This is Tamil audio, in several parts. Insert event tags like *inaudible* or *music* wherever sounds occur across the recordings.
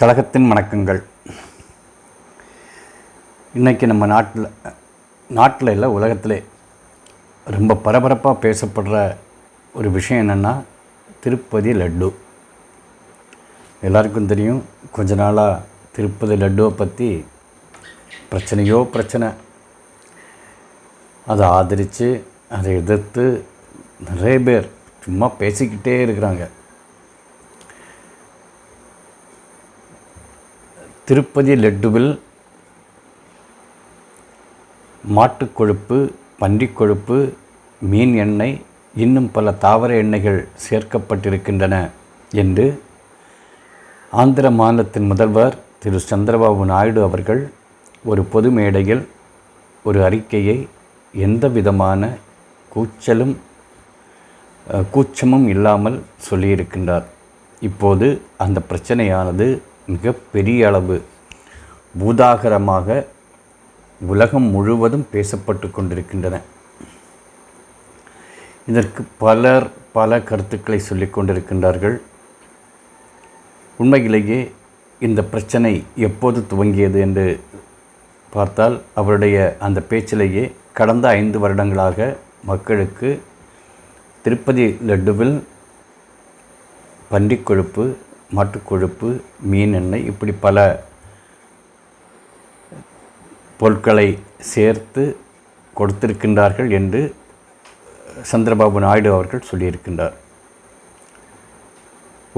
கழகத்தின் வணக்கங்கள். இன்றைக்கி நம்ம நாட்டில் நாட்டில் இல்லை உலகத்திலே ரொம்ப பரபரப்பாக பேசப்படுற ஒரு விஷயம் என்னென்னா திருப்பதி லட்டு. எல்லாருக்கும் தெரியும் கொஞ்ச நாளாக திருப்பதி லட்டுவை பற்றி பிரச்சனையோ பிரச்சனை. அதை ஆதரித்து அதை எதிர்த்து நிறைய பேர் சும்மா பேசிக்கிட்டே இருக்கிறாங்க. திருப்பதி லட்டுவில் மாட்டுக் கொழுப்பு பன்றிக் கொழுப்பு மீன் எண்ணெய் இன்னும் பல தாவர எண்ணெய்கள் சேர்க்கப்பட்டிருக்கின்றன என்று ஆந்திர மாநிலத்தின் முதல்வர் திரு. சந்திரபாபு நாயுடு அவர்கள் ஒரு பொது மேடையில் ஒரு அறிக்கையை எந்த விதமான கூச்சலும் கூச்சமும் இல்லாமல் சொல்லியிருக்கின்றார். இப்போது அந்த பிரச்சனையானது மிக பெரிய அளவு பூதாகரமாக உலகம் முழுவதும் பேசப்பட்டு கொண்டிருக்கின்றன. இதற்கு பலர் பல கருத்துக்களை சொல்லிக் கொண்டிருக்கின்றார்கள். உண்மையிலேயே இந்த பிரச்சனை எப்போது துவங்கியது என்று பார்த்தால் அவருடைய அந்த பேச்சிலேயே கடந்த ஐந்து வருடங்களாக மக்களுக்கு திருப்பதி லட்டுவில் பன்றிக் கொழுப்பு மாட்டுக்கொழுப்பு மீன் எண்ணெய் இப்படி பல பொருட்களை சேர்த்து கொடுத்திருக்கின்றார்கள் என்று சந்திரபாபு நாயுடு அவர்கள் சொல்லியிருக்கின்றார்.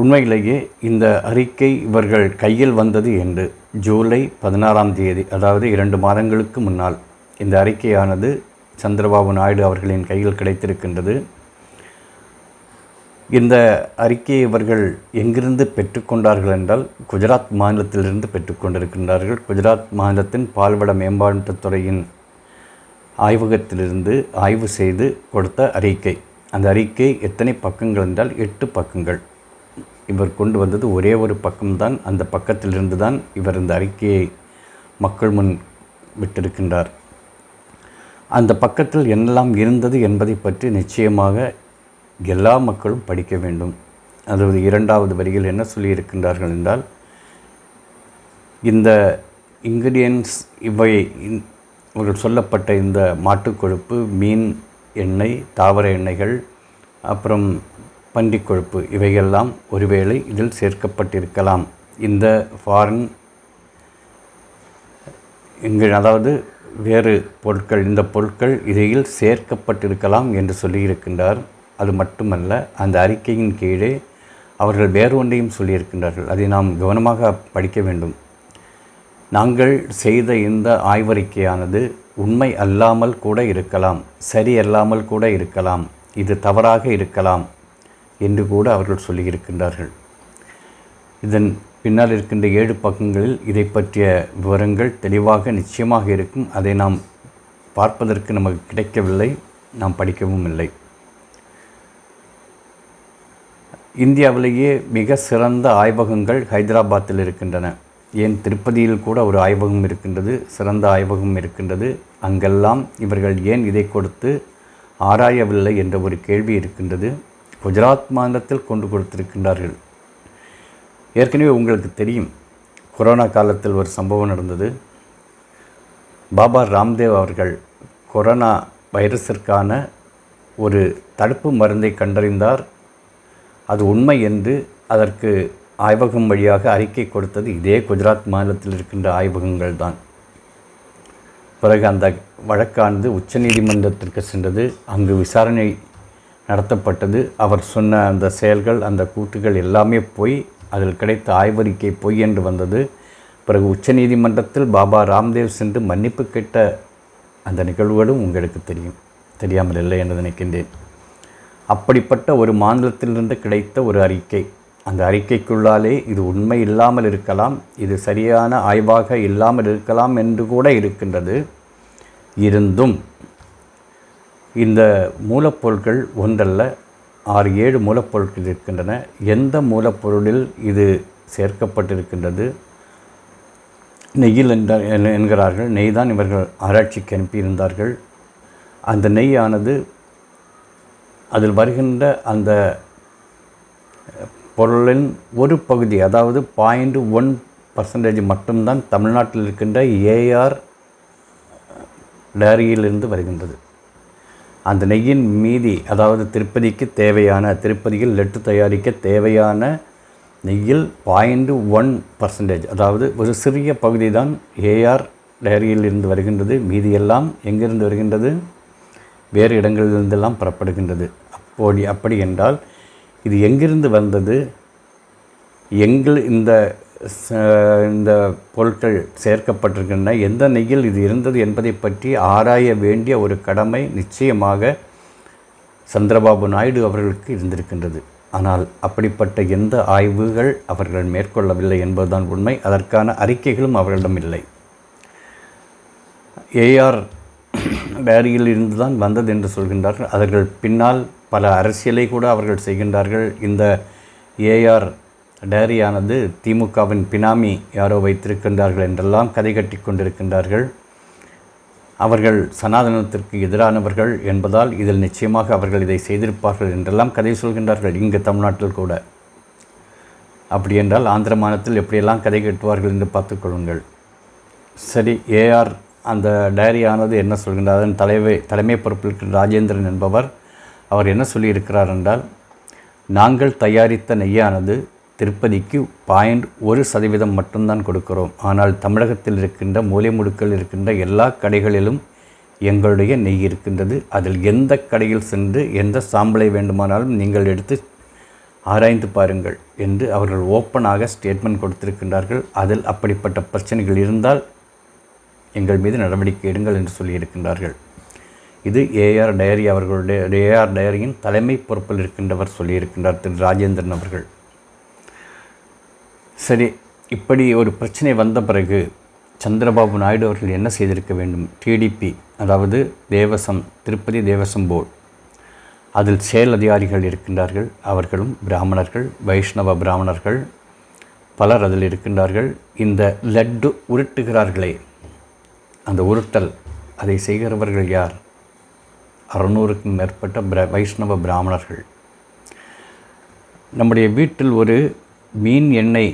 உண்மையிலேயே இந்த அறிக்கை இவர்கள் கையில் வந்தது என்று ஜூலை பதினாறாம் தேதி அதாவது இரண்டு மாதங்களுக்கு முன்னால் இந்த அறிக்கையானது சந்திரபாபு நாயுடு அவர்களின் கையில் கிடைத்திருக்கின்றது. இந்த அறிக்கையை இவர்கள் எங்கிருந்து பெற்றுக்கொண்டார்கள் என்றால் குஜராத் மாநிலத்திலிருந்து பெற்றுக்கொண்டிருக்கின்றார்கள். குஜராத் மாநிலத்தின் பால்வள மேம்பாட்டுத் துறையின் ஆய்வகத்திலிருந்து ஆய்வு செய்து கொடுத்த அறிக்கை. அந்த அறிக்கை எத்தனை பக்கங்கள் என்றால் எட்டு பக்கங்கள். இவர் கொண்டு வந்தது ஒரே ஒரு பக்கம்தான். அந்த பக்கத்திலிருந்து தான் இவர் இந்த அறிக்கையை மக்கள் முன் விட்டிருக்கின்றார். அந்த பக்கத்தில் என்னெல்லாம் இருந்தது என்பதை பற்றி நிச்சயமாக எல்லா மக்களும் படிக்க வேண்டும். அதாவது இரண்டாவது வரியில் என்ன சொல்லியிருக்கின்றார்கள் என்றால் இந்த இன்க்ரீடியன்ஸ் இவை இவர்கள் சொல்லப்பட்ட இந்த மாட்டுக் கொழுப்பு மீன் எண்ணெய் தாவர எண்ணெய்கள் அப்புறம் பன்றிக் கொழுப்பு இவையெல்லாம் ஒருவேளை இதில் சேர்க்கப்பட்டிருக்கலாம். இந்த ஃபாரின் எங்கள் அதாவது வேறு பொருட்கள் இந்த பொருட்கள் இதில் சேர்க்கப்பட்டிருக்கலாம் என்று சொல்லியிருக்கின்றார். அது மட்டுமல்ல அந்த அறிக்கையின் கீழே அவர்கள் வேறு ஒன்றையும் சொல்லியிருக்கின்றார்கள். அதை நாம் கவனமாக படிக்க வேண்டும். நாங்கள் செய்த இந்த ஆய்வறிக்கையானது உண்மை அல்லாமல் கூட இருக்கலாம் சரி அல்லாமல் கூட இருக்கலாம் இது தவறாக இருக்கலாம் என்று கூட அவர்கள் சொல்லியிருக்கின்றார்கள். இதன் பின்னால் இருக்கின்ற ஏழு பக்கங்களில் இதை பற்றிய விவரங்கள் தெளிவாக நிச்சயமாக இருக்கும். அதை நாம் பார்ப்பதற்கு நமக்கு கிடைக்கவில்லை நாம் படிக்கவும் இல்லை. இந்தியாவிலேயே மிக சிறந்த ஆய்வகங்கள் ஹைதராபாத்தில் இருக்கின்றன. ஏன் திருப்பதியில் கூட ஒரு ஆய்வகம் இருக்கின்றது சிறந்த ஆய்வகம் இருக்கின்றது. அங்கெல்லாம் இவர்கள் ஏன் இதை கொடுத்து ஆராயவில்லை என்ற ஒரு கேள்வி இருக்கின்றது. குஜராத் மாநிலத்தில் கொண்டு கொடுத்திருக்கின்றார்கள். ஏற்கனவே உங்களுக்கு தெரியும் கொரோனா காலத்தில் ஒரு சம்பவம் நடந்தது. பாபா ராம்தேவ் அவர்கள் கொரோனா வைரஸிற்கான ஒரு தடுப்பு மருந்தை கண்டறிந்தார். அது உண்மை என்று அதற்கு ஆய்வகம் வழியாக அறிக்கை கொடுத்தது இதே குஜராத் மாநிலத்தில் இருக்கின்ற ஆய்வகங்கள் தான். பிறகு அந்த வழக்கானது உச்சநீதிமன்றத்திற்கு சென்றது. அங்கு விசாரணை நடத்தப்பட்டது. அவர் சொன்ன அந்த செயல்கள் அந்த கூற்றுகள் எல்லாமே போய் அதில் கிடைத்த ஆய்வறிக்கை பொய் என்று வந்தது. பிறகு உச்சநீதிமன்றத்தில் பாபா ராம்தேவ் சென்று மன்னிப்பு கேட்ட அந்த நிகழ்வுகளும் உங்களுக்கு தெரியும். தெரியாமல் இல்லை என்று நினைக்கின்றேன். அப்படிப்பட்ட ஒரு மாநிலத்திலிருந்து கிடைத்த ஒரு அறிக்கை. அந்த அறிக்கைக்குள்ளாலே இது உண்மை இல்லாமல் இருக்கலாம் இது சரியான ஆய்வாக இல்லாமல் இருக்கலாம் என்று கூட இருக்கின்றது. இருந்தும் இந்த மூலப்பொருட்கள் ஒன்றல்ல ஆறு ஏழு மூலப்பொருட்கள் இருக்கின்றன. எந்த மூலப்பொருளில் இது சேர்க்கப்பட்டிருக்கின்றது? நெய்யில் என்ற என்கிறார்கள். நெய் தான் இவர்கள் ஆராய்ச்சிக்கு அனுப்பியிருந்தார்கள். அந்த நெய்யானது அதில் வருகின்ற அந்த பொருளின் ஒரு பகுதி அதாவது பாயிண்ட் ஒன் பர்சன்டேஜ் மட்டும்தான் தமிழ்நாட்டில் இருக்கின்ற ஏஆர் டேரியிலிருந்து வருகின்றது. அந்த நெய்யின் மீதி அதாவது திருப்பதிக்கு தேவையான திருப்பதியில் லெட்டு தயாரிக்க தேவையான நெய்யில் பாயிண்ட் ஒன் பர்சன்டேஜ் அதாவது ஒரு சிறிய பகுதி தான் ஏஆர் டேரியில் இருந்து வருகின்றது. மீதியெல்லாம் எங்கிருந்து வருகின்றது? வேறு இடங்களிலிருந்தெல்லாம் புறப்படுகின்றது. அப்படி அப்படி என்றால் இது எங்கிருந்து வந்தது? எங்கள் இந்த இந்த பொருட்கள் சேர்க்கப்பட்டிருக்கின்றன. எந்த நெய்யில் இது இருந்தது என்பதை பற்றி ஆராய வேண்டிய ஒரு கடமை நிச்சயமாக சந்திரபாபு நாயுடு அவர்களுக்கு இருந்திருக்கின்றது. ஆனால் அப்படிப்பட்ட எந்த ஆய்வுகள் அவர்கள் மேற்கொள்ளவில்லை என்பதுதான் உண்மை. அதற்கான அறிக்கைகளும் அவர்களிடம் இல்லை. ஏஆர் *clears throat* டேரியில் இருந்து தான் வந்தது என்று சொல்கின்றார்கள். அவர்கள் பின்னால் பல அரசியலை கூட அவர்கள் செய்கின்றார்கள். இந்த ஏஆர் டேரியானது திமுகவின் பினாமி யாரோ வைத்திருக்கின்றார்கள் என்றெல்லாம் கதை கட்டி கொண்டிருக்கின்றார்கள். அவர்கள் சனாதனத்திற்கு எதிரானவர்கள் என்பதால் இதில் நிச்சயமாக அவர்கள் இதை செய்திருப்பார்கள் என்றெல்லாம் கதை சொல்கின்றார்கள் இங்கு தமிழ்நாட்டில் கூட. அப்படி என்றால் ஆந்திர மாநிலத்தில் எப்படியெல்லாம் கதை கட்டுவார்கள் என்று பார்த்துக்கொள்ளுங்கள் சரி ஏஆர் அந்த டைரியானது என்ன சொல்கின்றார் அதன் தலைவை தலைமை பொறுப்பில் ராஜேந்திரன் என்பவர் அவர் என்ன சொல்லியிருக்கிறார் என்றால் நாங்கள் தயாரித்த நெய்யானது திருப்பதிக்கு பாயிண்ட் ஒரு சதவீதம் மட்டும்தான் கொடுக்கிறோம். ஆனால் தமிழகத்தில் இருக்கின்ற மூலை முடுக்கள் இருக்கின்ற எல்லா கடைகளிலும் எங்களுடைய நெய் இருக்கின்றது. அதில் எந்த கடையில் சென்று எந்த சாம்பலை வேண்டுமானாலும் நீங்கள் எடுத்து ஆராய்ந்து பாருங்கள் என்று அவர்கள் ஓப்பனாக ஸ்டேட்மெண்ட் கொடுத்திருக்கின்றார்கள். அதில் அப்படிப்பட்ட பிரச்சனைகள் இருந்தால் எங்கள் மீது நடவடிக்கை எடுங்கள் என்று சொல்லியிருக்கின்றார்கள் இது ஏஆர் டயரி அவர்களுடைய ஏஆர் டயரியின் தலைமை பொறுப்பில் இருக்கின்றவர் சொல்லியிருக்கின்றார் திரு ராஜேந்திரன் அவர்கள். சரி இப்படி ஒரு பிரச்சனை வந்த பிறகு சந்திரபாபு நாயுடு அவர்கள் என்ன செய்திருக்க வேண்டும்? டிடிபி அதாவது தேவசம் திருப்பதி தேவசம் போர்டு. அதில் செயல் அதிகாரிகள் இருக்கின்றார்கள். அவர்களும் பிராமணர்கள் வைஷ்ணவ பிராமணர்கள் பலர் அதில் இருக்கின்றார்கள். இந்த லட்டு உருட்டுகிறார்களே அந்த உருட்டல் அதை செய்கிறவர்கள் யார்? அறுநூறுக்கும் மேற்பட்ட பிர வைஷ்ணவ பிராமணர்கள். நம்முடைய வீட்டில் ஒரு மீன் எண்ணெய்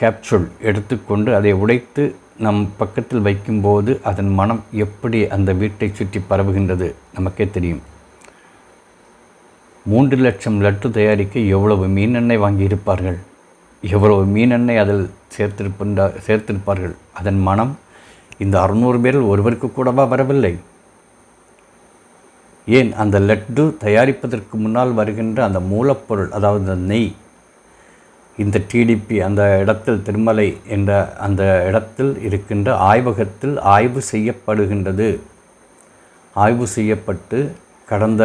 கேப்சூல் எடுத்துக்கொண்டு அதை உடைத்து நம் பக்கத்தில் வைக்கும்போது அதன் மனம் எப்படி அந்த வீட்டை சுற்றி பரவுகின்றது நமக்கே தெரியும். மூன்று லட்சம் லட்டு தயாரிக்க எவ்வளவு மீன் எண்ணெய் வாங்கியிருப்பார்கள்? எவ்வளவு மீன் எண்ணெய் அதில் சேர்த்திருப்பின்ற சேர்த்திருப்பார்கள்? அதன் மனம் இந்த அறுநூறு பேரில் ஒருவருக்கு கூடவா வரவில்லை? ஏன் அந்த லட்டு தயாரிப்பதற்கு முன்னால் வருகின்ற அந்த மூலப்பொருள் அதாவது அந்த நெய் இந்த டிடிபி அந்த இடத்தில் திருமலை என்ற அந்த இடத்தில் இருக்கின்ற ஆய்வகத்தில் ஆய்வு செய்யப்படுகின்றது. ஆய்வு செய்யப்பட்டு கடந்த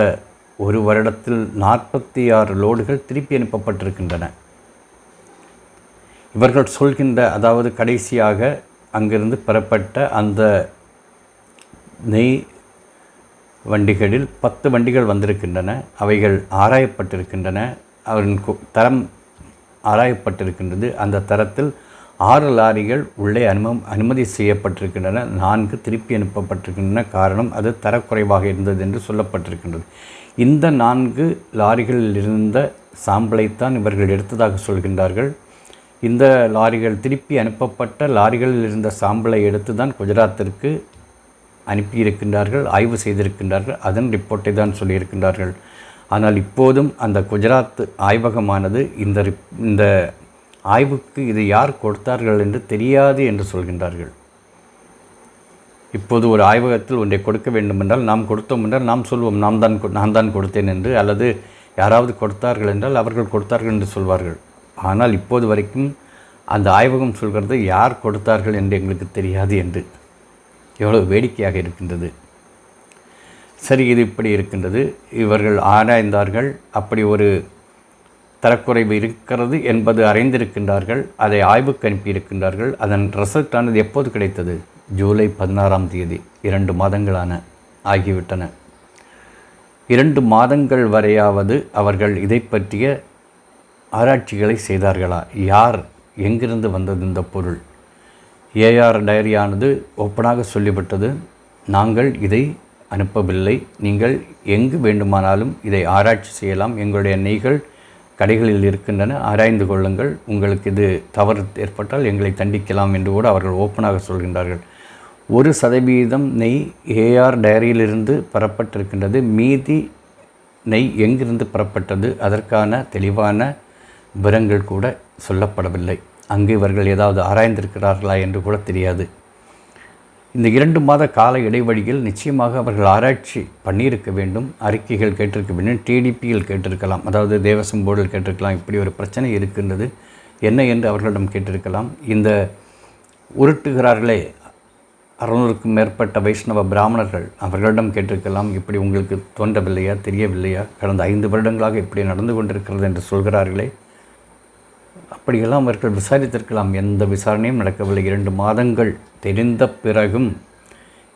ஒரு வருடத்தில் நாற்பத்தி ஆறு லோடுகள் திருப்பி அனுப்பப்பட்டிருக்கின்றன. இவர்கள் சொல்கின்ற அதாவது கடைசியாக அங்கிருந்து பெறப்பட்ட அந்த நெய் வண்டிகளில் பத்து வண்டிகள் வந்திருக்கின்றன. அவைகள் ஆராயப்பட்டிருக்கின்றன. அவரின் கு- தரம் ஆராயப்பட்டிருக்கின்றது. அந்த தரத்தில் ஆறு லாரிகள் உள்ளே அனும அனுமதி செய்யப்பட்டிருக்கின்றன. நான்கு திருப்பி அனுப்பப்பட்டிருக்கின்றன. காரணம் அது தரக்குறைவாக இருந்தது என்று சொல்லப்பட்டிருக்கின்றது. இந்த நான்கு லாரிகளில் இருந்த சாம்பலைத்தான் இவர்கள் எடுத்ததாக சொல்கின்றார்கள். இந்த லாரிகள் திருப்பி அனுப்பப்பட்ட லாரிகளில் இருந்த சாம்பலை எடுத்து தான் குஜராத்திற்கு அனுப்பியிருக்கின்றார்கள் ஆய்வு செய்திருக்கின்றார்கள் அதன் ரிப்போர்ட்டை தான் சொல்லியிருக்கின்றார்கள். ஆனால் இப்போதும் அந்த குஜராத் ஆய்வகமானது இந்த ரிப் இந்த ஆய்வுக்கு இது யார் கொடுத்தார்கள் என்று தெரியாது என்று சொல்கின்றார்கள். இப்போது ஒரு ஆய்வகத்தில் ஒன்றை கொடுக்க வேண்டுமென்றால் நாம் கொடுத்தோம் என்றால் நாம் சொல்வோம் நாம் தான் கொ- நான் தான் கொடுத்தேன் என்று அல்லது யாராவது கொடுத்தார்கள் என்றால் அவர்கள் கொடுத்தார்கள் என்று சொல்வார்கள். ஆனால் இப்போது வரைக்கும் அந்த ஆய்வகம் சொல்கிறது யார் கொடுத்தார்கள் என்று எங்களுக்கு தெரியாது என்று. எவ்வளவு வேடிக்கையாக இருக்கின்றது. சரி இது இப்படி இருக்கின்றது. இவர்கள் ஆராய்ந்தார்கள். அப்படி ஒரு தரக்குறைவு இருக்கிறது என்பது அறிந்திருக்கின்றார்கள். அதை ஆய்வுக்கு அனுப்பியிருக்கின்றார்கள். அதன் ரிசல்ட்டானது எப்போது கிடைத்தது? ஜூலை பதினாறாம் தேதி. இரண்டு மாதங்களான ஆகிவிட்டன. இரண்டு மாதங்கள் வரையாவது அவர்கள் இதை பற்றிய ஆராய்ச்சிகளை செய்தார்களா? யார்? எங்கிருந்து வந்தது இந்த பொருள்? ஏஆர் டைரியானது ஓப்பனாக சொல்லிவிட்டது நாங்கள் இதை அனுப்பவில்லை. நீங்கள் எங்கு வேண்டுமானாலும் இதை ஆராய்ச்சி செய்யலாம். எங்களுடைய நெய்கள் கடைகளில் இருக்கின்றன. ஆராய்ந்து கொள்ளுங்கள். உங்களுக்கு இது தவறு ஏற்பட்டால் எங்களை தண்டிக்கலாம் என்று கூட அவர்கள் ஓப்பனாக சொல்கின்றார்கள். ஒரு சதவீதம் நெய் ஏஆர் டைரியிலிருந்து பெறப்பட்டிருக்கின்றது. மீதி நெய் எங்கிருந்து பெறப்பட்டது? அதற்கான தெளிவான விவரங்கள் கூட சொல்லப்படவில்லை. அங்கு இவர்கள் ஏதாவது ஆராய்ந்திருக்கிறார்களா என்று கூட தெரியாது. இந்த இரண்டு மாத கால இடைவெளியில் நிச்சயமாக அவர்கள் ஆராய்ச்சி பண்ணியிருக்க வேண்டும். அறிக்கைகள் கேட்டிருக்க வேண்டும். டிடிபியில் கேட்டிருக்கலாம். அதாவது தேவசம் போர்டில் கேட்டிருக்கலாம். இப்படி ஒரு பிரச்சனை இருக்கின்றது. என்ன என்று அவர்களிடம் கேட்டிருக்கலாம். இந்த உருட்டுகிறார்களே அறுநூறுக்கும் மேற்பட்ட வைஷ்ணவ பிராமணர்கள் அவர்களிடம் கேட்டிருக்கலாம். இப்படி உங்களுக்கு தோன்றவில்லையா தெரியவில்லையா? கடந்த ஐந்து வருடங்களாக இப்படி நடந்து கொண்டிருக்கிறது என்று சொல்கிறார்களே. அப்படியெல்லாம் அவர்கள் விசாரித்திருக்கலாம். எந்த விசாரணையும் நடக்கவில்லை. இரண்டு மாதங்கள் தெரிந்த பிறகும்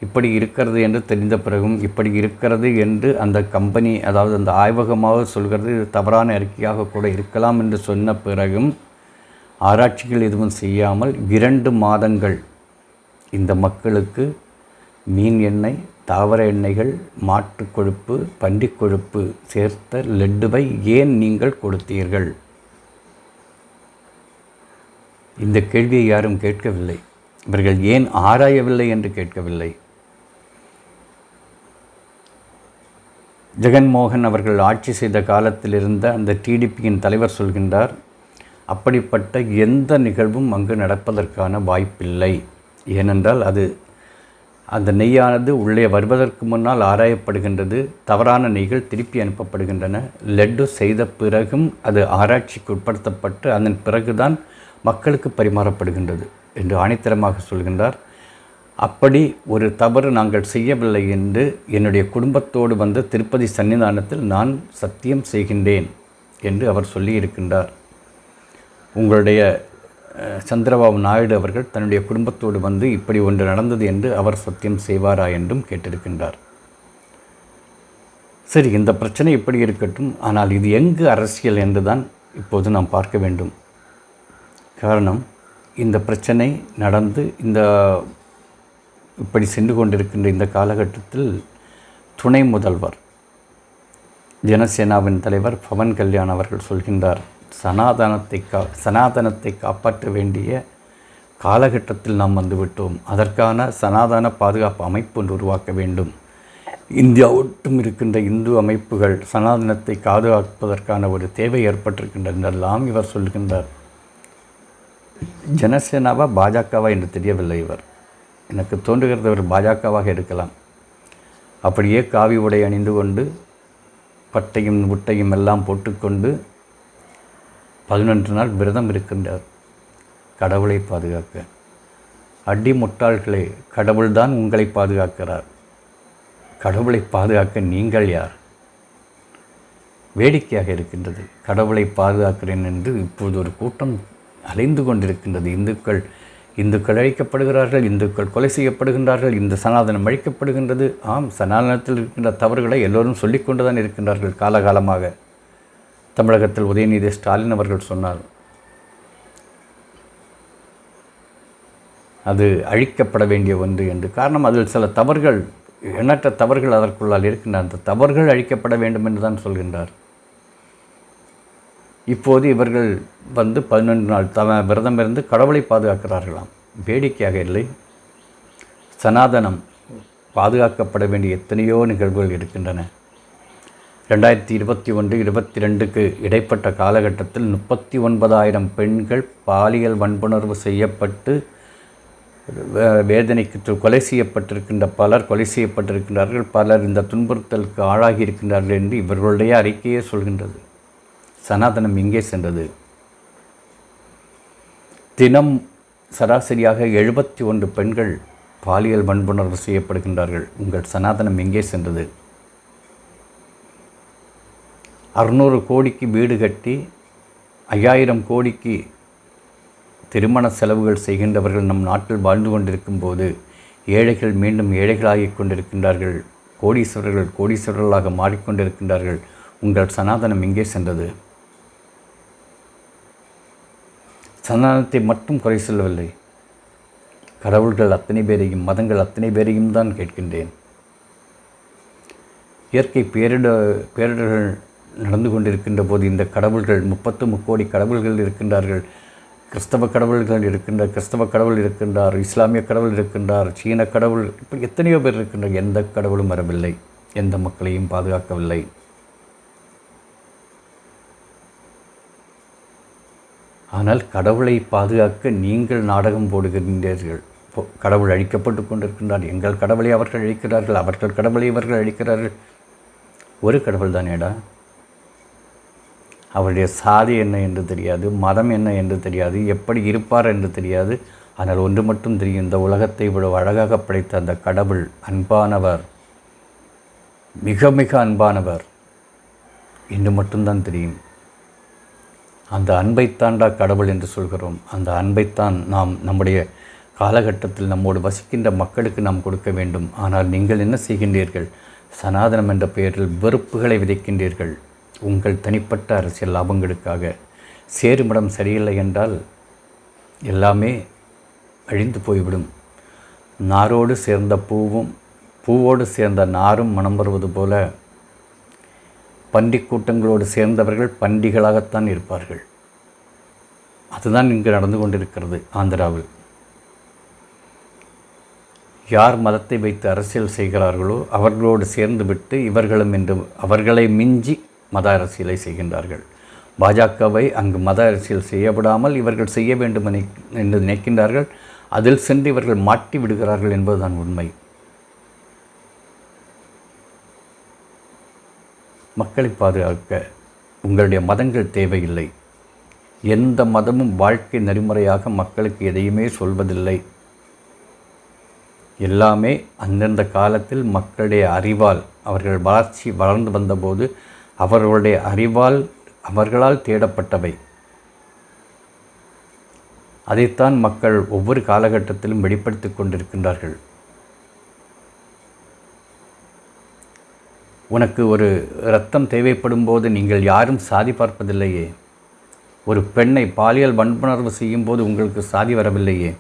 இப்படி இருக்கிறது என்று தெரிந்த பிறகும் இப்படி இருக்கிறது என்று அந்த கம்பெனி அதாவது அந்த ஆய்வகமாக சொல்கிறது இது தவறான அறிக்கையாக கூட இருக்கலாம் என்று சொன்ன பிறகும் ஆராய்ச்சிகள் எதுவும் செய்யாமல் இரண்டு மாதங்கள் இந்த மக்களுக்கு மீன் எண்ணெய் தாவர எண்ணெய்கள் மாட்டு கொழுப்பு பன்றிக் கொழுப்பு சேர்த்த லெட்டுவை ஏன் நீங்கள் கொடுத்தீர்கள்? இந்த கேள்வியை யாரும் கேட்கவில்லை. இவர்கள் ஏன் ஆராயவில்லை என்று கேட்கவில்லை? ஜெகன்மோகன் அவர்கள் ஆட்சி செய்த காலத்தில் இருந்த அந்த டிடிபியின் தலைவர் சொல்கின்றார் அப்படிப்பட்ட எந்த நிகழ்வும் அங்கு நடப்பதற்கான வாய்ப்பில்லை. ஏனென்றால் அது அந்த நெய்யானது உள்ளே வருவதற்கு முன்னால் ஆராயப்படுகின்றது தவறான நெய்கள் திருப்பி அனுப்பப்படுகின்றன. லெட்டு செய்த பிறகும் அது ஆராய்ச்சிக்கு உட்படுத்தப்பட்டு அதன் பிறகுதான் மக்களுக்கு பரிமாறப்படுகின்றது என்று ஆணித்தரமாக சொல்கின்றார். அப்படி ஒரு தவறு நாங்கள் செய்யவில்லை என்று என்னுடைய குடும்பத்தோடு வந்து திருப்பதி சன்னிதானத்தில் நான் சத்தியம் செய்கின்றேன் என்று அவர் சொல்லியிருக்கின்றார். உங்களுடைய சந்திரபாபு நாயுடு அவர்கள் தன்னுடைய குடும்பத்தோடு வந்து இப்படி ஒன்று நடந்தது என்று அவர் சத்தியம் செய்வாரா என்றும் கேட்டிருக்கின்றார். சரி இந்த பிரச்சனை இப்படி இருக்கட்டும் ஆனால் இது எங்கு அரசியல் என்று தான் இப்போது நாம் பார்க்க வேண்டும். காரணம் இந்த பிரச்சனை நடந்து இந்த இப்படி சென்று கொண்டிருக்கின்ற இந்த காலகட்டத்தில் துணை முதல்வர் ஜனசேனாவின் தலைவர் பவன் கல்யாண் அவர்கள் சொல்கின்றார் சனாதனத்தை கா சனாதனத்தை காப்பாற்ற வேண்டிய காலகட்டத்தில் நாம் வந்துவிட்டோம் அதற்கான சனாதன பாதுகாப்பு அமைப்பு ஒன்று உருவாக்க வேண்டும். இந்தியா ஒட்டும் இருக்கின்ற இந்து அமைப்புகள் சனாதனத்தை பாதுகாப்பதற்கான ஒரு தேவை ஏற்பட்டிருக்கின்றனெல்லாம் இவர் சொல்கின்றார். ஜனசேனாவா பாஜகவா என்று தெரியவில்லை இவர். எனக்கு தோன்றுகிறது அவர் பாஜகவாக இருக்கலாம் அப்படியே காவி உடை அணிந்து கொண்டு பட்டையும் முட்டையும் எல்லாம் போட்டுக்கொண்டு பதினொன்று நாள் விரதம் இருக்கின்றார். கடவுளை பாதுகாக்க. அடி முட்டாள்களே கடவுள்தான் உங்களை பாதுகாக்கிறார். கடவுளை பாதுகாக்க நீங்கள் யார்? வேடிக்கையாக இருக்கின்றது. கடவுளை பாதுகாக்கிறேன் என்று இப்போது ஒரு கூட்டம் அலைந்து கொண்டிருக்கின்றது. இந்துக்கள் இந்துக்கள் அழிக்கப்படுகிறார்கள் இந்துக்கள் கொலை செய்யப்படுகின்றார்கள் இந்த சனாதனம் அழிக்கப்படுகின்றது. ஆம் சனாதனத்தில் இருக்கின்ற தவறுகளை எல்லோரும் சொல்லிக்கொண்டு தான் இருக்கின்றார்கள் காலகாலமாக. தமிழகத்தில் உதயநிதி ஸ்டாலின் அவர்கள் சொன்னார் அது அழிக்கப்பட வேண்டிய ஒன்று என்று. காரணம் அதில் சில தவறுகள் எண்ணற்ற தவறுகள் அதற்குள்ளால் இருக்கின்றன. அந்த தவறுகள் அழிக்கப்பட வேண்டும் என்று தான் சொல்கின்றார். இப்போது இவர்கள் வந்து பதினொன்று நாள் தவ விரதம் இருந்து கடவுளை பாதுகாக்கிறார்களாம். வேடிக்கையாக இல்லை. சனாதனம் பாதுகாக்கப்பட வேண்டிய எத்தனையோ நிகழ்வுகள் இருக்கின்றன. ரெண்டாயிரத்தி இருபத்தி ஒன்று இருபத்தி ரெண்டுக்கு இடைப்பட்ட காலகட்டத்தில் முப்பத்தி ஒன்பதாயிரம் பெண்கள் பாலியல் வன்புணர்வு செய்யப்பட்டு வேதனைக்கு கொலை செய்யப்பட்டிருக்கின்ற பலர் கொலை செய்யப்பட்டிருக்கின்றார்கள். பலர் இந்த துன்புறுத்தலுக்கு ஆளாகி இருக்கின்றார்கள் என்று இவர்களுடைய அறிக்கையே சொல்கின்றது. சனாதனம் எங்கே சென்றது? தினம் சராசரியாக எழுபத்தி ஒன்று பெண்கள் பாலியல் வன்புணர்வு செய்யப்படுகின்றார்கள். உங்கள் சனாதனம் எங்கே சென்றது? அறுநூறு கோடிக்கு வீடு கட்டி ஐயாயிரம் கோடிக்கு திருமண செலவுகள் செய்கின்றவர்கள் நம் நாட்டில் வாழ்ந்து கொண்டிருக்கும் போது ஏழைகள் மீண்டும் ஏழைகளாகி கொண்டிருக்கின்றார்கள். கோடீஸ்வரர்கள் கோடீஸ்வரர்களாக மாறிக்கொண்டிருக்கின்றார்கள். உங்கள் சனாதனம் எங்கே சென்றது? சந்தானத்தை மட்டும் குறை சொல்லவில்லை. கடவுள்கள் அத்தனை பேரையும் மதங்கள் அத்தனை பேரையும் தான் கேட்கின்றேன். இயற்கை பேரிட பேரிடர்கள் நடந்து கொண்டிருக்கின்ற போது இந்த கடவுள்கள் முப்பத்து முக்கோடி கடவுள்கள் இருக்கின்றார்கள். கிறிஸ்தவ கடவுள்கள் இருக்கின்ற கிறிஸ்தவ கடவுள் இருக்கின்றார் இஸ்லாமிய கடவுள் இருக்கின்றார் சீன கடவுள் இப்படி எத்தனையோ பேர் இருக்கின்ற எந்த கடவுளும் வரவில்லை. எந்த மக்களையும் பாதுகாக்கவில்லை. ஆனால் கடவுளை பாதுகாக்க நீங்கள் நாடகம் போடுகின்றீர்கள். கடவுள் அழிக்கப்பட்டு கொண்டிருக்கின்றார். எங்கள் கடவுளை அவர்கள் அழிக்கிறார்கள். அவர்கள் கடவுளை இவர்கள் அழிக்கிறார்கள். ஒரு கடவுள் தானேடா? அவருடைய சாதி என்ன என்று தெரியாது மதம் என்ன என்று தெரியாது எப்படி இருப்பார் என்று தெரியாது. ஆனால் ஒன்று மட்டும் தெரியும் இந்த உலகத்தை இவ்வளவு அழகாக படைத்த அந்த கடவுள் அன்பானவர். மிக மிக அன்பானவர். என்று மட்டும்தான் தெரியும். அந்த அன்பைத்தாண்டா கடவுள் என்று சொல்கிறோம். அந்த அன்பைத்தான் நாம் நம்முடைய காலகட்டத்தில் நம்மோடு வசிக்கின்ற மக்களுக்கு நாம் கொடுக்க வேண்டும். ஆனால் நீங்கள் என்ன செய்கின்றீர்கள்? சனாதனம் என்ற பெயரில் வெறுப்புகளை விதைக்கின்றீர்கள். உங்கள் தனிப்பட்ட அரசியல் லாபங்களுக்காக. சேருமிடம் சரியில்லை என்றால் எல்லாமே அழிந்து போய்விடும். நாரோடு சேர்ந்த பூவும் பூவோடு சேர்ந்த நாரும் மனம் வருவது போல பன்றிக் கூட்டங்களோடு சேர்ந்தவர்கள் பண்டிகளாகத்தான் இருப்பார்கள். அதுதான் இங்கு நடந்து கொண்டிருக்கிறது ஆந்திராவில். யார் மதத்தை வைத்து அரசியல் செய்கிறார்களோ அவர்களோடு சேர்ந்து விட்டு இவர்களும் என்று அவர்களை மிஞ்சி மத அரசியலை செய்கின்றார்கள். பாஜகவை அங்கு மத அரசியல் செய்யப்படாமல் இவர்கள் செய்ய வேண்டும் என்று நினைக்கின்றார்கள். அதில் சென்று இவர்கள் மாட்டி விடுகிறார்கள் என்பதுதான் உண்மை. மக்களை பாதுகாக்க உங்களுடைய மதங்கள் தேவையில்லை. எந்த மதமும் வாழ்க்கை நெறிமுறையாக மக்களுக்கு எதையுமே சொல்வதில்லை. எல்லாமே அந்தந்த காலத்தில் மக்களுடைய அறிவால் அவர்கள் வளர்ச்சி வளர்ந்து வந்தபோது அவர்களுடைய அறிவால் அவர்களால் தேடப்பட்டவை. அதைத்தான் மக்கள் ஒவ்வொரு காலகட்டத்திலும் வெளிப்படுத்தி கொண்டிருக்கின்றார்கள். உனக்கு ஒரு இரத்தம் தேவைப்படும் போது நீங்கள் யாரும் சாதி பார்ப்பதில்லையே. ஒரு பெண்ணை பாலியல் வன்புணர்வு செய்யும்போது உங்களுக்கு சாதி வரவில்லையே.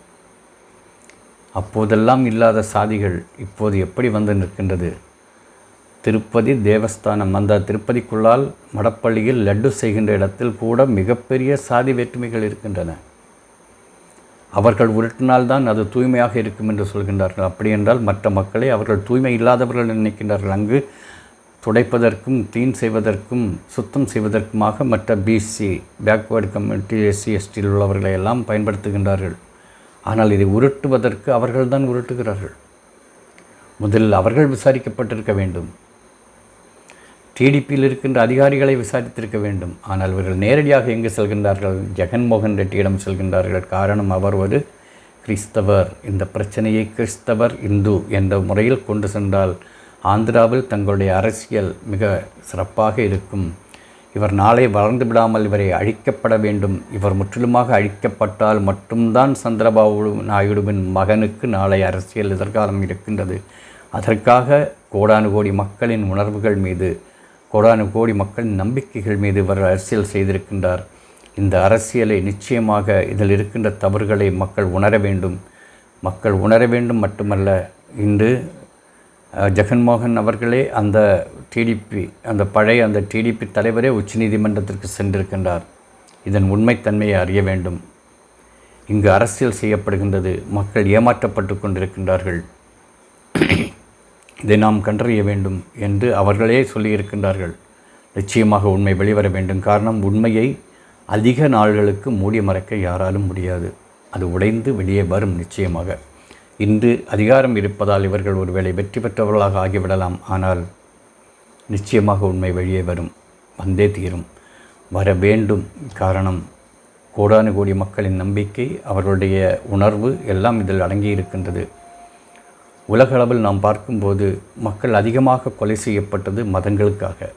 அப்போதெல்லாம் இல்லாத சாதிகள் இப்போது எப்படி வந்து நிற்கின்றது? திருப்பதி தேவஸ்தானம் அந்த திருப்பதிக்குள்ளால் மடப்பள்ளியில் லட்டு செய்கின்ற இடத்தில் கூட மிகப்பெரிய சாதி வேற்றுமைகள் இருக்கின்றன. அவர்கள் உருட்டினால்தான் அது தூய்மையாக இருக்கும் என்று சொல்கின்றார்கள். அப்படி என்றால் மற்ற மக்களை அவர்கள் தூய்மை இல்லாதவர்கள் நினைக்கின்றார்கள். அங்கு துடைப்பதற்கும் தீன் செய்வதற்கும் சுத்தம் செய்வதற்குமாக மற்ற பிசி பேக்வேர்டு கம்யூனிட்டி எஸ்சி எஸ்டியில் உள்ளவர்களை எல்லாம் பயன்படுத்துகின்றார்கள். ஆனால் இதை உருட்டுவதற்கு அவர்கள்தான் உருட்டுகிறார்கள். முதலில் அவர்கள் விசாரிக்கப்பட்டிருக்க வேண்டும். டிடிபியில் இருக்கின்ற அதிகாரிகளை விசாரித்திருக்க வேண்டும். ஆனால் இவர்கள் நேரடியாக எங்கு செல்கின்றார்கள்? ஜெகன்மோகன் ரெட்டியிடம் செல்கின்றார்கள். காரணம் அவர் ஒரு கிறிஸ்தவர். இந்த பிரச்சனையை கிறிஸ்தவர் இந்து என்ற முறையில் கொண்டு சென்றால் ஆந்திராவில் தங்களுடைய அரசியல் மிக சிறப்பாக இருக்கும். இவர் நாளை வளர்ந்து விடாமல் இவரை அழிக்கப்பட வேண்டும். இவர் முற்றிலுமாக அழிக்கப்பட்டால் மட்டும்தான் சந்திரபாபு நாயுடுவின் மகனுக்கு நாளை அரசியல் எதிர்காலம் இருக்கின்றது. அதற்காக கோடானு கோடி மக்களின் உணர்வுகள் மீது கோடானு கோடி மக்களின் நம்பிக்கைகள் மீது இவர் அரசியல் செய்திருக்கின்றார். இந்த அரசியலை நிச்சயமாக இதில் இருக்கின்ற தவறுகளை மக்கள் உணர வேண்டும். மக்கள் உணர வேண்டும் மட்டுமல்ல இன்று ஜெகன்மோகன் அவர்களே அந்த டிடிபி அந்த பழைய அந்த டிடிபி தலைவரே உச்சநீதிமன்றத்திற்கு சென்றிருக்கின்றார். இதன் உண்மைத்தன்மையை அறிய வேண்டும். இங்கு அரசியல் செய்யப்படுகின்றது. மக்கள் ஏமாற்றப்பட்டு கொண்டிருக்கின்றார்கள். இதை நாம் கண்டறிய வேண்டும் என்று அவர்களே சொல்லியிருக்கின்றார்கள். நிச்சயமாக உண்மை வெளிவர வேண்டும். காரணம் உண்மையை அதிக நாள்களுக்கு மூடி மறைக்க யாராலும் முடியாது. அது உடைந்து வெளியே வரும் நிச்சயமாக. இன்று அதிகாரம் இருப்பதால் இவர்கள் ஒருவேளை வெற்றி பெற்றவர்களாக ஆகிவிடலாம். ஆனால் நிச்சயமாக உண்மை வெளியே வரும். வந்தே தீரும். வர வேண்டும். காரணம் கோடானு கோடி மக்களின் நம்பிக்கை அவர்களுடைய உணர்வு எல்லாம் இதில் அடங்கி இருக்கின்றது உலகளவில் நாம் பார்க்கும்போது மக்கள் அதிகமாக கொலை செய்யப்பட்டது மதங்களுக்காக.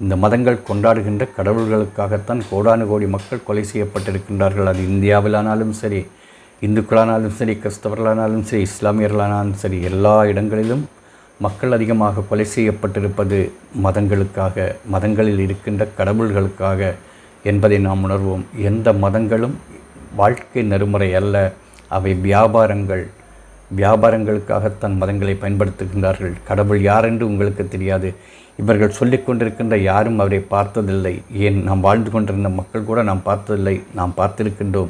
இந்த மதங்கள் கொண்டாடுகின்ற கடவுள்களுக்காகத்தான் கோடானு கோடி மக்கள் கொலை செய்யப்பட்டிருக்கின்றார்கள். அது இந்தியாவிலானாலும் சரி இந்துக்களானாலும் சரி கிறிஸ்தவர்களானாலும் சரி இஸ்லாமியர்களானாலும் சரி எல்லா இடங்களிலும் மக்கள் அதிகமாக கொலை செய்யப்பட்டிருப்பது மதங்களுக்காக மதங்களில் இருக்கின்ற கடவுள்களுக்காக என்பதை நாம் உணர்வோம். எந்த மதங்களும் வாழ்க்கை நெறிமுறை அல்ல. அவை வியாபாரங்கள். வியாபாரங்களுக்காகத்தான் மதங்களை பயன்படுத்துகின்றார்கள். கடவுள் யார் என்று உங்களுக்கு தெரியாது. இவர்கள் சொல்லிக் கொண்டிருக்கின்ற யாரும் அவரை பார்த்ததில்லை. ஏன்? நாம் வாழ்ந்து கொண்டிருந்த மக்கள் கூட நாம் பார்த்ததில்லை. நாம் பார்த்திருக்கின்றோம்.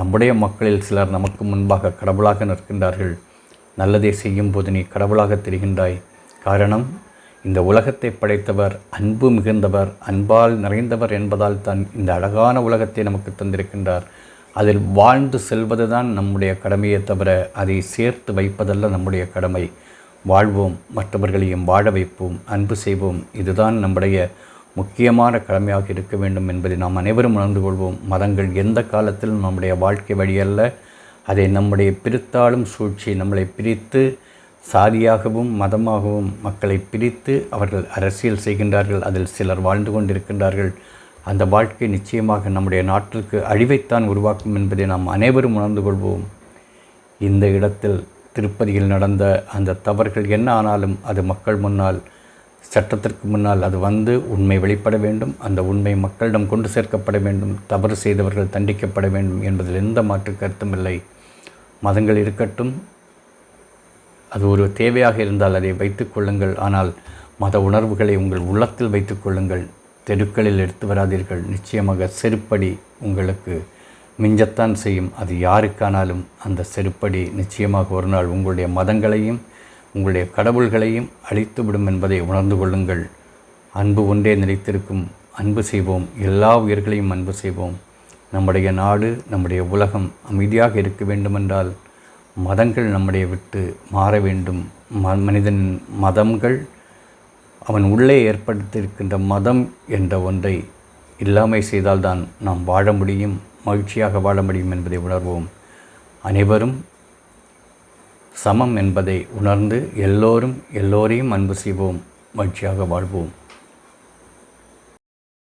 நம்முடைய மக்களில் சிலர் நமக்கு முன்பாக கடவுளாக நிற்கின்றார்கள். நல்லதை செய்யும் போது நீ கடவுளாக தெரிகின்றாய். காரணம் இந்த உலகத்தை படைத்தவர் அன்பு மிகுந்தவர் அன்பால் நிறைந்தவர் என்பதால் தான் இந்த அழகான உலகத்தை நமக்கு தந்திருக்கின்றார். அதில் வாழ்ந்து செல்வதுதான் நம்முடைய கடமையே தவிர அதை சேர்த்து வைப்பதல்ல நம்முடைய கடமை. வாழ்வோம் மற்றவர்களையும் வாழ வைப்போம் அன்பு செய்வோம். இதுதான் நம்முடைய முக்கியமான கடமையாக இருக்க வேண்டும் என்பதை நாம் அனைவரும் உணர்ந்து கொள்வோம். மதங்கள் எந்த காலத்திலும் நம்முடைய வாழ்க்கை வழியல்ல அதை நம்முடைய பிரித்தாலும் சூழ்ச்சி நம்மளை பிரித்து சாதியாகவும் மதமாகவும் மக்களை பிரித்து அவர்கள் அரசியல் செய்கின்றார்கள். அதில் சிலர் வாழ்ந்து கொண்டிருக்கின்றார்கள். அந்த வாழ்க்கை நிச்சயமாக நம்முடைய நாட்டிற்கு அழிவைத்தான் உருவாக்கும் என்பதை நாம் அனைவரும் உணர்ந்து கொள்வோம். இந்த இடத்தில் திருப்பதியில் நடந்த அந்த தவறுகள் என்ன ஆனாலும் அது மக்கள் முன்னால் சட்டத்திற்கு முன்னால் அது வந்து உண்மை வெளிப்பட வேண்டும் அந்த உண்மை மக்களிடம் கொண்டு சேர்க்கப்பட வேண்டும் தவறு செய்தவர்கள் தண்டிக்கப்பட வேண்டும் என்பதில் எந்த மாற்று கருத்தும் இல்லை. மதங்கள் இருக்கட்டும் அது ஒரு தேவையாக இருந்தால் அதை வைத்துக் கொள்ளுங்கள். ஆனால் மத உணர்வுகளை உங்கள் உள்ளத்தில் வைத்துக் கொள்ளுங்கள். தெருக்களில் எடுத்து வராதீர்கள். நிச்சயமாக செருப்படி உங்களுக்கு மிஞ்சத்தான் செய்யும். அது யாருக்கானாலும் அந்த செருப்படி நிச்சயமாக ஒரு நாள் உங்களுடைய மதங்களையும் உங்களுடைய கடவுள்களையும் அழித்துவிடும் என்பதை உணர்ந்து கொள்ளுங்கள். அன்பு ஒன்றே நிலைத்திருக்கும். அன்பு செய்வோம். எல்லா உயிர்களையும் அன்பு செய்வோம். நம்முடைய நாடு நம்முடைய உலகம் அமைதியாக இருக்க வேண்டுமென்றால் மதங்கள் நம்முடைய விட்டு மாற வேண்டும். ம மனிதன் மதங்கள் அவன் உள்ளே ஏற்படுத்தியிருக்கின்ற மதம் என்ற ஒன்றை இல்லாமை செய்தால்தான் நாம் வாழ முடியும் மகிழ்ச்சியாக வாழ முடியும் என்பதை உணர்வோம். அனைவரும் சமம் என்பதை உணர்ந்து எல்லோரும் எல்லோரையும் அன்பு செய்வோம் மகிழ்ச்சியாக வாழ்வோம்.